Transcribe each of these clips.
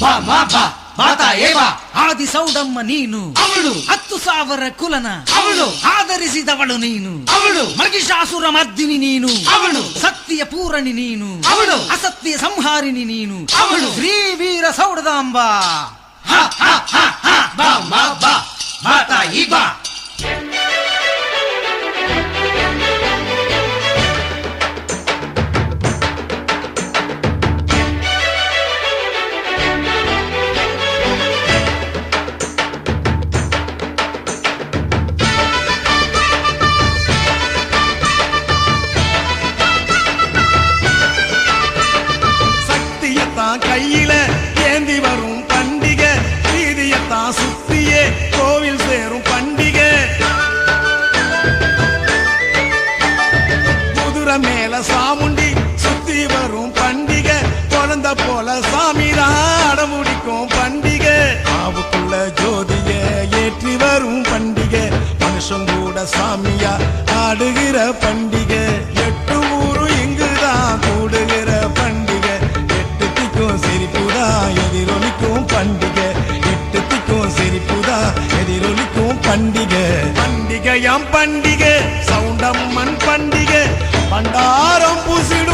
ಬಾ ಬಾ ಮಾತಾ ಆದಿ ಸೌಡಮ್ಮ ನೀನು ಅವಳು ಹತ್ತು ಸಾವಿರ ಕುಲನ ಅವಳು ಆಧರಿಸಿದವಳು ನೀನು ಅವಳು ಮಹಿಷಾಸುರ ಮದ್ದಿನಿ ನೀನು ಅವಳು ಸತ್ಯ ಪೂರಣಿ ನೀನು ಅವಳು ಅಸತ್ಯ ಸಂಹಾರಿಣಿ ನೀನು ಅವಳು ಶ್ರೀ ವೀರ ಸೌಡದಾಂಬಾ ಬಾ ಬಾ ಬಾ Paraíba! ஆடுகிற பண்டிகை. எட்டு ஊரும் இங்குதான் கூடுகிற பண்டிகை. எட்டு திக்கும் சிரிப்புதான் எதிரொலிக்கும் பண்டிகை. எட்டு திக்கும் சிரிப்புதான் எதிரொலிக்கும் பண்டிகை. பண்டிகையாம் பண்டிகை சவுண்டம்மன் பண்டிகை. பண்டாரம் பூசி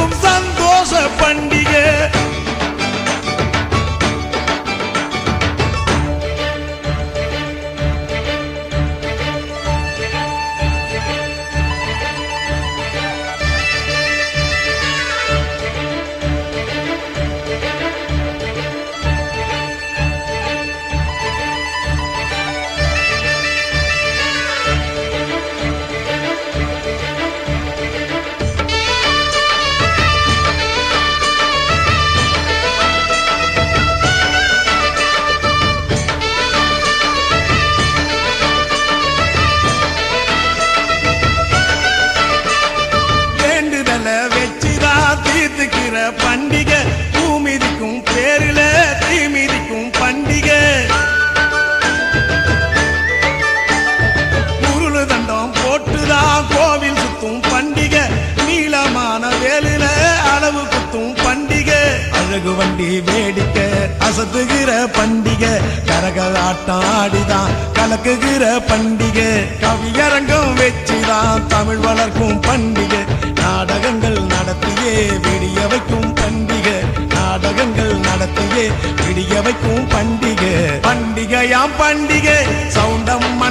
வேலுல அளவு குத்தும் பண்டிகை. அழகு வண்டி வேடிக்கை அசத்துகிற பண்டிகை. கரக ஆடிதான் கலக்குகிற பண்டிகை. கவியரங்கம் வச்சுதான் தமிழ் வளர்க்கும் பண்டிகை. நாடகங்கள் நடத்தியே விடிய வைக்கும் பண்டிகை. நாடகங்கள் நடத்தியே விடிய வைக்கும் பண்டிகை. பண்டிகையாம் பண்டிகை சவுண்டம்